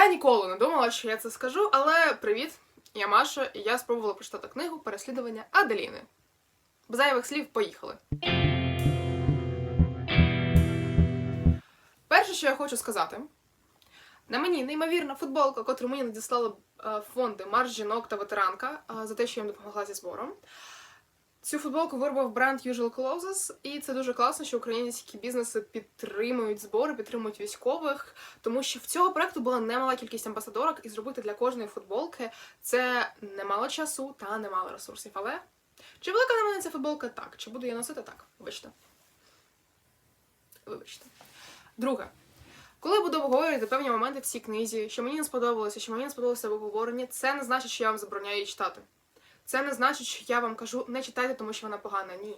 Я ніколи не думала, що я це скажу, але привіт, я Маша, і я спробувала прочитати книгу Переслідування Аделіни. Без зайвих слів, поїхали. Перше, що я хочу сказати, на мені неймовірна футболка, котру мені надіслали е, фонди Марш жінок та ветеранка е, за те, що я їм допомогла зі збором. Цю футболку виробив бренд Usual Clothes, і це дуже класно, що українські бізнеси підтримують збори, підтримують військових, тому що в цього проекту була немала кількість амбасадорок, і зробити для кожної футболки це немало часу та немало ресурсів. Але чи велика на мене ця футболка? Так. Чи буду я носити так? Вибачте. Вибачте. Друге. Коли я буду обговорювати певні моменти в цій книзі, що мені не сподобалося, що мені не сподобалося в обговоренні, це не значить, що я вам забороняю її читати. Це не значить, що я вам кажу, не читайте, тому що вона погана. Ні.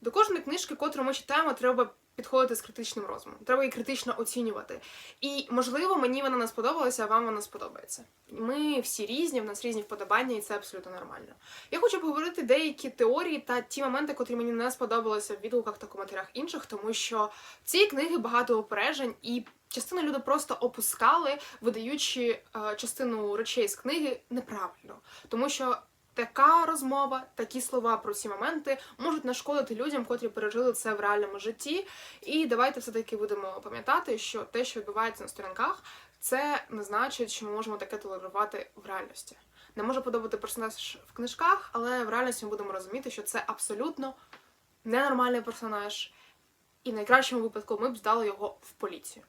До кожної книжки, котру ми читаємо, треба підходити з критичним розумом. Треба її критично оцінювати. І, можливо, мені вона не сподобалася, а вам вона сподобається. Ми всі різні, в нас різні вподобання, і це абсолютно нормально. Я хочу поговорити деякі теорії та ті моменти, котрі мені не сподобалися в відгуках та коментарях інших, тому що в цій книги багато опереджень, і частину люди просто опускали, видаючи е, частину речей з книги неправильно. Тому що така розмова, такі слова про ці моменти можуть нашкодити людям, котрі пережили це в реальному житті. І давайте все-таки будемо пам'ятати, що те, що відбувається на сторінках, це не значить, що ми можемо таке толерувати в реальності. Не може подобати персонаж в книжках, але в реальності ми будемо розуміти, що це абсолютно ненормальний персонаж, і в найкращому випадку ми б здали його в поліцію.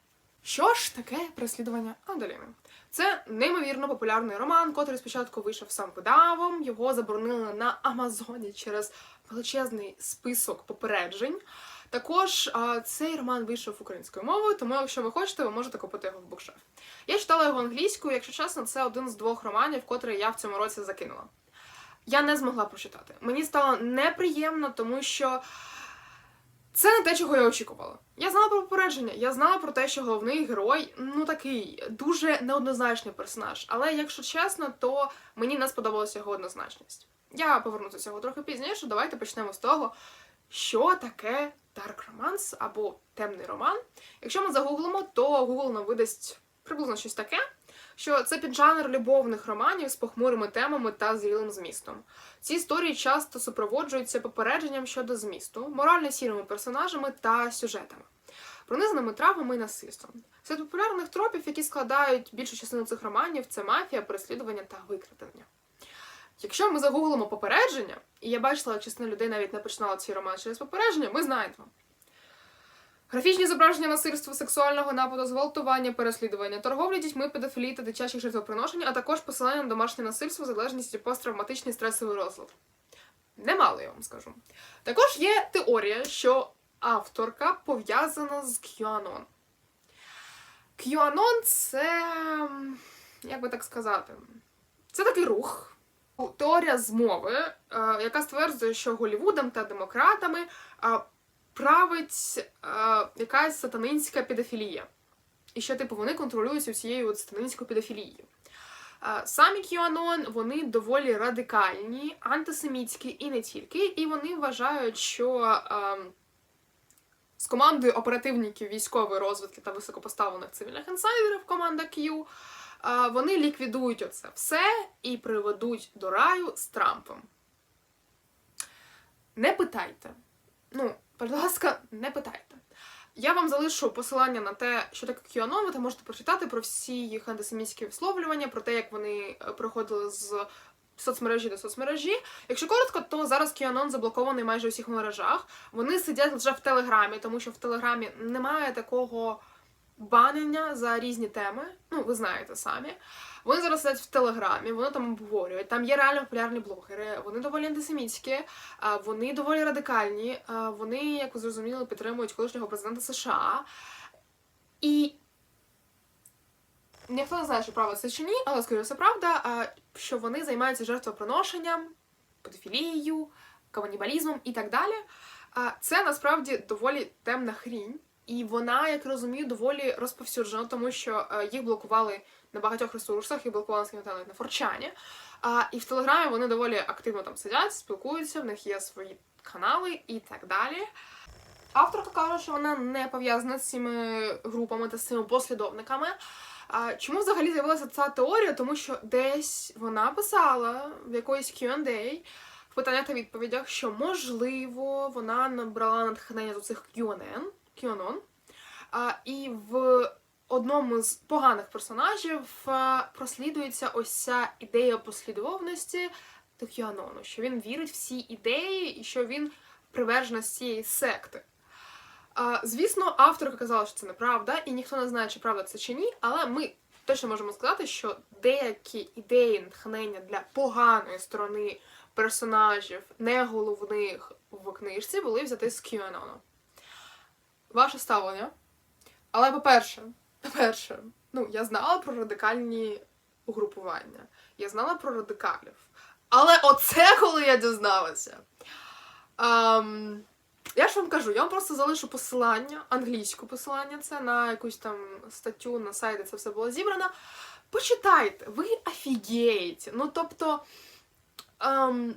Що ж таке переслідування Аделіни? Це неймовірно популярний роман, котрий спочатку вийшов сам видавом. Його заборонили на Амазоні через величезний список попереджень. Також цей роман вийшов українською мовою, тому якщо ви хочете, ви можете купити його в букшеф. Я читала його англійською, якщо чесно, це один з двох романів, котрий я в цьому році закинула. Я не змогла прочитати. Мені стало неприємно, тому що це не те, чого я очікувала. Я знала про попередження, я знала про те, що головний герой ну такий дуже неоднозначний персонаж. Але якщо чесно, то мені не сподобалася його однозначність. Я повернуся до цього трохи пізніше. Давайте почнемо з того, що таке Dark Romance або темний роман. Якщо ми загуглимо, то Google нам видасть приблизно щось таке. Що це піджанр любовних романів з похмурими темами та зрілим змістом. Ці історії часто супроводжуються попередженням щодо змісту, морально сірими персонажами та сюжетами, пронизаними травмами і насильством. Серед популярних тропів, які складають більшу частину цих романів, це мафія, переслідування та викрадення. Якщо ми загуглимо попередження, і я бачила, як частина людей навіть не починала цей роман через попередження, ми знаємо. Графічні зображення насильства, сексуального нападу, зґвалтування, переслідування, торговлі дітьми, педофілії та дитячих жертвоприношень, а також посилання на домашнє насильство, залежність і посттравматичний стресовий розлад. Немало, я вам скажу. Також є теорія, що авторка пов'язана з QAnon. QAnon це. як би так сказати, це такий рух. Теорія змови, е, яка стверджує, що Голлівудом та демократами править е, якась сатанинська педофілія. І що, типу, вони контролюють усією от сатанинською педофілією. Е, Самі QAnon, вони доволі радикальні, антисемітські і не тільки. І вони вважають, що е, з командою оперативників військової розвідки та високопоставлених цивільних інсайдерів команда Q, е, вони ліквідують оце все і приведуть до раю з Трампом. Не питайте. Ну, будь ласка, не питайте. Я вам залишу посилання на те, що таке QAnon, ви там можете прочитати про всі їх антисемітські висловлювання, про те, як вони е, проходили з соцмережі до соцмережі. Якщо коротко, то зараз QAnon заблокований майже у всіх мережах. Вони сидять вже в Телеграмі, тому що в Телеграмі немає такого банення за різні теми. Ну, ви знаєте самі. Вони зараз сидять в Телеграмі, вони там обговорюють. Там є реально популярні блогери, вони доволі антисемітські, вони доволі радикальні, вони, як ви зрозуміли, підтримують колишнього президента США. І ніхто не знає, що правда це чи ні, але скоріше все правда, що вони займаються жертвоприношенням, педофілією, канібалізмом і так далі. Це насправді доволі темна хрінь. І вона, як розумію, доволі розповсюджена, тому що е, їх блокували на багатьох ресурсах, їх блокували скажімо так, навіть на Форчані. А, і в Телеграмі вони доволі активно там сидять, спілкуються, в них є свої канали і так далі. Авторка каже, що вона не пов'язана з цими групами та з цими послідовниками. А чому взагалі з'явилася ця теорія? Тому що десь вона писала в якоїсь Q&A в питаннях та відповідях, що можливо вона набрала натхнення з цих QAnon, QAnon а, і в одному з поганих персонажів прослідується ось ця ідея послідовності до QAnon, що він вірить в всі ідеї і що він привержена з цієї секти. Звісно, авторка казала, що це неправда, і ніхто не знає, чи правда це чи ні, але ми точно можемо сказати, що деякі ідеї натхнення для поганої сторони персонажів, не головних в книжці, були взяти з QAnon. Ваше ставлення. Але, по-перше, по-перше, ну, я знала про радикальні угрупування, я знала про радикалів. Але оце, коли я дізналася. Ам, я ж вам кажу, я вам просто залишу посилання, англійську посилання це на якусь там статтю на сайті, це все було зібрано. Почитайте, ви офігієте. Ну, тобто, ем,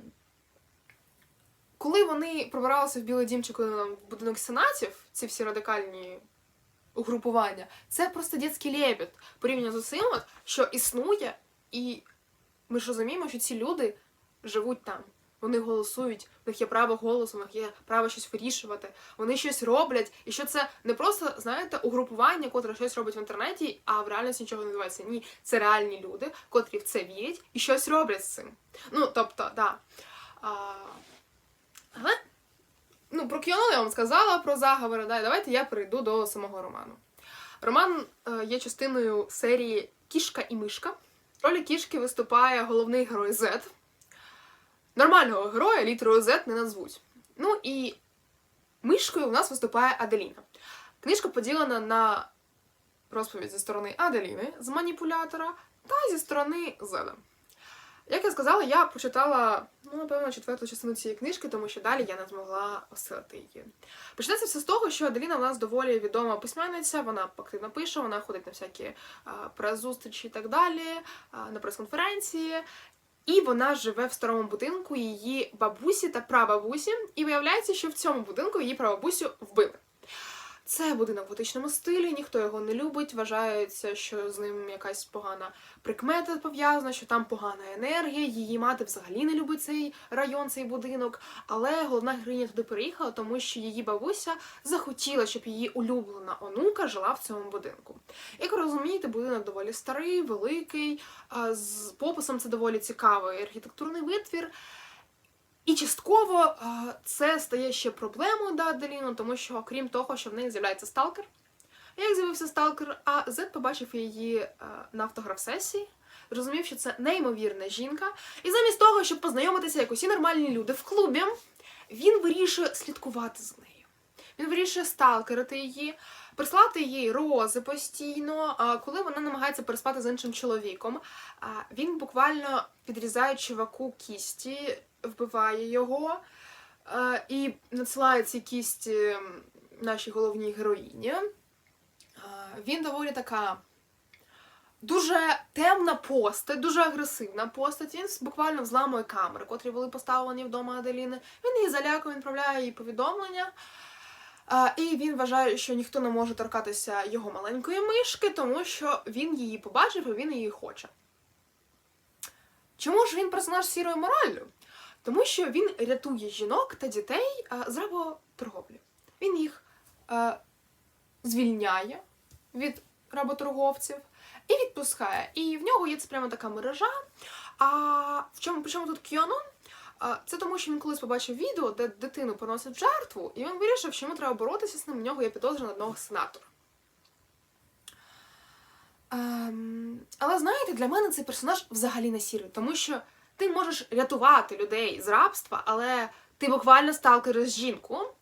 коли вони пробиралися в Білий Дім чи коли там будинок сенатів, ці всі радикальні угрупування, це просто дитячий лебід порівняно з усім, що існує, і ми ж розуміємо, що ці люди живуть там. Вони голосують, в них є право голосу, в них є право щось вирішувати, вони щось роблять, і що це не просто, знаєте, угрупування, котре щось робить в інтернеті, а в реальності нічого не відбувається. Ні, це реальні люди, котрі в це вірять і щось роблять з цим. Ну, тобто, да. Але, ну, про Кіону я вам сказала, про заговори, да, давайте я перейду до самого роману. Роман е, є частиною серії Кішка і мишка. Ролі кішки виступає головний герой Зет. Нормального героя літерою Z не назвуть. Ну і мишкою у нас виступає Аделіна. Книжка поділена на розповідь зі сторони Аделіни з маніпулятора та зі сторони Зеда. Як я сказала, я прочитала, ну, напевно, четверту частину цієї книжки, тому що далі я не змогла осилити її. Почнеться все з того, що Аделіна у нас доволі відома письменниця, вона активно пише, вона ходить на всякі прес-зустрічі і так далі, на прес-конференції. І вона живе в старому будинку її бабусі та прабабусі, і виявляється, що в цьому будинку її прабабусю вбили. Це будинок в готичному стилі, ніхто його не любить. Вважається, що з ним якась погана прикмета пов'язана, що там погана енергія. Її мати взагалі не любить цей район, цей будинок. Але головна героїня туди переїхала, тому що її бабуся захотіла, щоб її улюблена онука жила в цьому будинку. Як ви розумієте, будинок доволі старий, великий, з пописом це доволі цікавий архітектурний витвір. І частково це стає ще проблемою для Аделіну, тому що, окрім того, що в неї з'являється сталкер. Як з'явився сталкер, а Зет побачив її на автограф-сесії, зрозумів, що це неймовірна жінка. І замість того, щоб познайомитися як усі нормальні люди в клубі, він вирішує слідкувати за нею. Він вирішує сталкерити її, прислати їй рози постійно, коли вона намагається переспати з іншим чоловіком. Він буквально підрізає чуваку кісті, вбиває його е, і надсилає ці кісті нашій головній героїні. Е, Він доволі така дуже темна постать, дуже агресивна постать. Він буквально взламує камери, котрі були поставлені вдома Аделіни. Він її залякує, відправляє їй повідомлення. І він вважає, що ніхто не може торкатися його маленької мишки, тому що він її побачив і він її хоче. Чому ж він персонаж сірою мораллю? Тому що він рятує жінок та дітей з работорговлі. Він їх а, звільняє від работорговців і відпускає. І в нього є це прямо така мережа. А в чому, причому тут Кіанон? А, Це тому, що він колись побачив відео, де дитину поносять в жертву, і він вирішив, що йому треба боротися з ним. У нього є підозра на одного сенатора. Ем, але знаєте, для мене цей персонаж взагалі не сірий, тому що ти можеш рятувати людей з рабства, але ти буквально сталкериш жінку.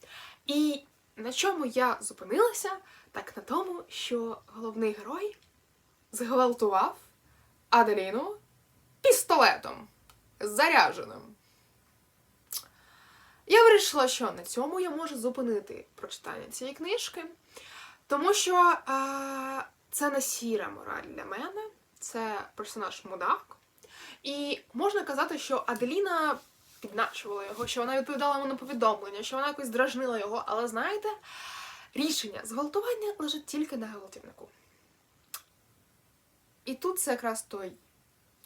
І на чому я зупинилася, так на тому, що головний герой зґвалтував Аделіну пістолетом зарядженим. Я вирішила, що на цьому я можу зупинити прочитання цієї книжки, тому що е, це не сіра мораль для мене, це персонаж мудак. І можна казати, що Аделіна підначувала його, що вона відповідала йому на повідомлення, що вона якось дражнила його, але знаєте, рішення зґвалтування лежить тільки на гвалтівнику. І тут це якраз той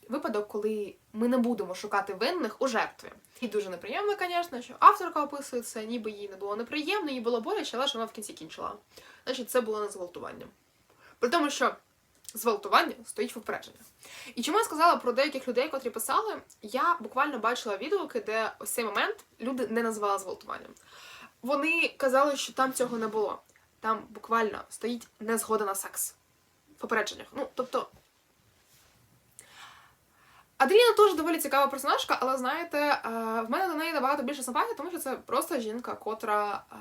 випадок, коли ми не будемо шукати винних у жертві. І дуже неприємно, звісно, що авторка описує це, ніби їй не було неприємно, їй було боляче, але ж вона в кінці кінчила. Значить, це було не зґвалтування. При тому, що зґвалтування стоїть попередження. І чому я сказала про деяких людей, котрі писали, я буквально бачила відгуки, де ось цей момент люди не назвали зґвалтуванням. Вони казали, що там цього не було. Там буквально стоїть незгода на секс. В попередженнях. Ну, тобто. Аделіна теж доволі цікава персонажка, але знаєте, е, в мене до неї набагато більше симпатії, тому що це просто жінка, котра е,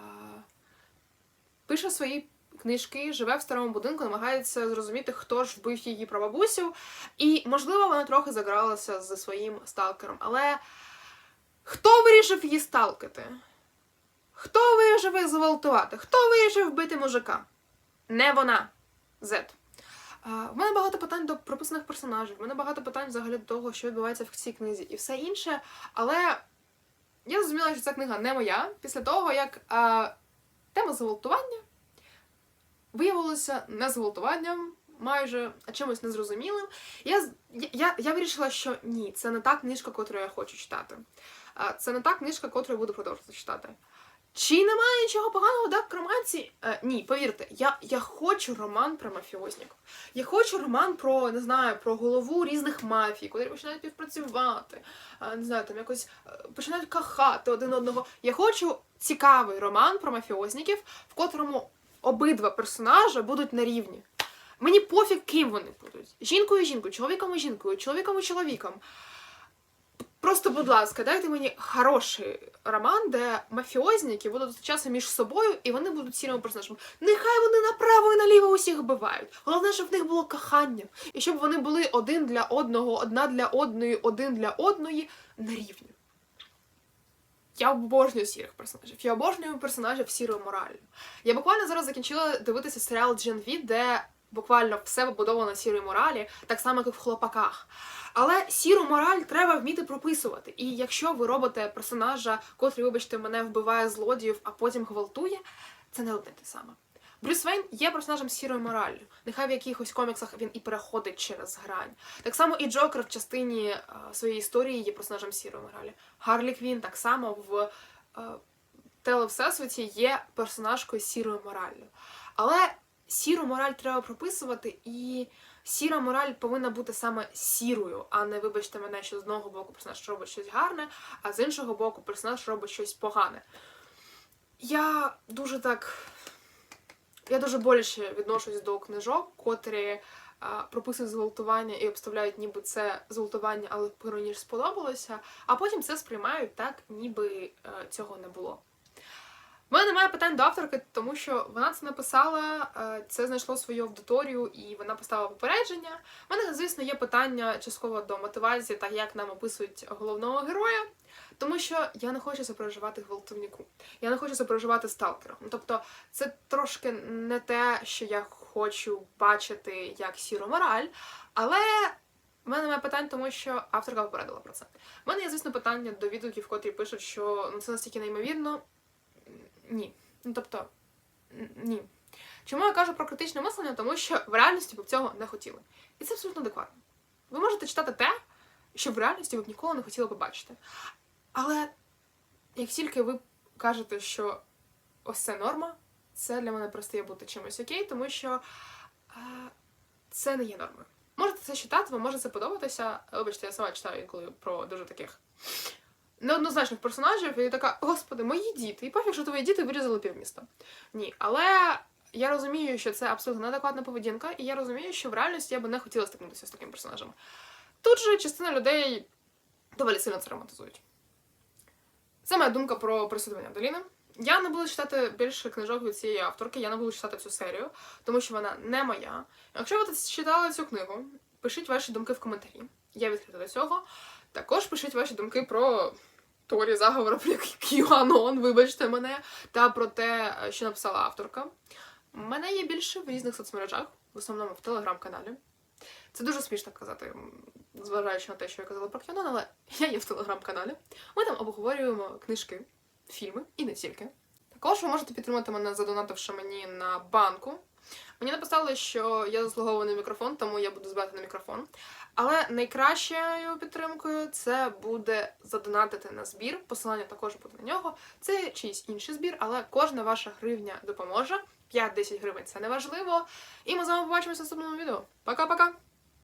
пише свої книжки, живе в старому будинку, намагається зрозуміти, хто ж вбив її прабабусю. І, можливо, вона трохи загралася зі своїм сталкером. Але хто вирішив її сталкати? Хто вирішив її зґвалтувати? Хто вирішив вбити мужика? Не вона. Зет. В мене багато питань до прописаних персонажів, в мене багато питань взагалі до того, що відбувається в цій книзі, і все інше. Але я зрозуміла, що ця книга не моя після того, як а, тема зґвалтування виявилася не зґвалтуванням, майже чимось незрозумілим. Я, я, я, вирішила, що ні, це не та книжка, котру я хочу читати. Це не та книжка, котру я буду продовжувати читати. Чи немає нічого поганого да, в романці? Е, ні, повірте, я, я хочу роман про мафіозників. Я хочу роман про, не знаю, про голову різних мафій, котрі починають співпрацювати, е, не знаю, там якось е, починають кахати один одного. Я хочу цікавий роман про мафіозників, в котрому обидва персонажі будуть на рівні. Мені пофіг, ким вони будуть. Жінкою жінкою, чоловіком і жінкою, чоловіком і чоловіком. Просто, будь ласка, дайте мені хороший роман, де мафіозники будуть зустрічатися між собою, і вони будуть сірими персонажами. Нехай вони направо і наліво усіх вбивають. Головне, щоб в них було кохання, і щоб вони були один для одного, одна для одної, один для одної на рівні. Я обожнюю сірих персонажів. Я обожнюю персонажів сірою моралью. Я буквально зараз закінчила дивитися серіал Джен Ві, де буквально все побудовано сірої моралі, так само, як і в хлопаках. Але сіру мораль треба вміти прописувати. І якщо ви робите персонажа, котрий, вибачте, мене вбиває злодіїв, а потім гвалтує, це не одне те саме. Брюс Вейн є персонажем сірою мораллю. Нехай в якихось коміксах він і переходить через грань. Так само і Джокер в частині е, своєї історії є персонажем сірої моралі. Гарлі Квін так само в е, телевсесвіті є персонажкою сірою мораллю. Але сіру мораль треба прописувати, і сіра мораль повинна бути саме сірою, а не вибачте мене, що з одного боку персонаж робить щось гарне, а з іншого боку персонаж робить щось погане. Я дуже так. Я дуже боляче відношусь до книжок, котрі а, прописують зґвалтування і обставляють, ніби це зґвалтування, але пиру сподобалося, а потім це сприймають так, ніби е, цього не було. У мене немає питань до авторки, тому що вона це написала, е, це знайшло свою аудиторію і вона поставила попередження. У мене, звісно, є питання частково до мотивації, так як нам описують головного героя, тому що я не хочу сопереживати гвалтівнику. Я не хочу сопереживати сталкеру. Ну, Тобто, це трошки не те, що я хочу бачити як сіру мораль, але. У мене немає питань, тому що авторка попередила про це. У мене є, звісно, питання до відгуків, котрі пишуть, що ну, це настільки неймовірно. Ні. Ну тобто, ні. Чому я кажу про критичне мислення? Тому що в реальності б цього не хотіли. І це абсолютно адекватно. Ви можете читати те, що в реальності ви б ніколи не хотіли побачити. Але як тільки ви кажете, що ось це норма, це для мене перестає бути чимось окей, тому що е, це не є нормою. Можете це читати, вам може це подобатися. Вибачте, я сама читаю інколи про дуже таких неоднозначних персонажів, і така, господи, мої діти, і пофіг, що твої діти вирізали півміста. Ні, але я розумію, що це абсолютно неадекватна поведінка, і я розумію, що в реальності я би не хотіла стикнутися з таким персонажем. Тут же частина людей доволі сильно це романтизують. Це моя думка про переслідування Доліни. Я не буду читати більше книжок від цієї авторки, я не буду читати цю серію, тому що вона не моя. Якщо ви читали цю книгу, пишіть ваші думки в коментарі. Я відкрита до цього. Також пишіть ваші думки про теорії заговору про QAnon, вибачте мене, та про те, що написала авторка. Мене є більше в різних соцмережах, в основному в телеграм-каналі. Це дуже смішно казати, зважаючи на те, що я казала про QAnon, але я є в телеграм-каналі. Ми там обговорюємо книжки, фільми і не тільки. Також ви можете підтримати мене, задонативши мені на банку. Мені написали, що я заслуговую на мікрофон, тому я буду збирати на мікрофон. Але найкращою підтримкою це буде задонатити на збір. Посилання також буде на нього. Це чийсь інший збір, але кожна ваша гривня допоможе. 5-10 гривень це не важливо. І ми з вами побачимося в наступному відео. Пока-пока!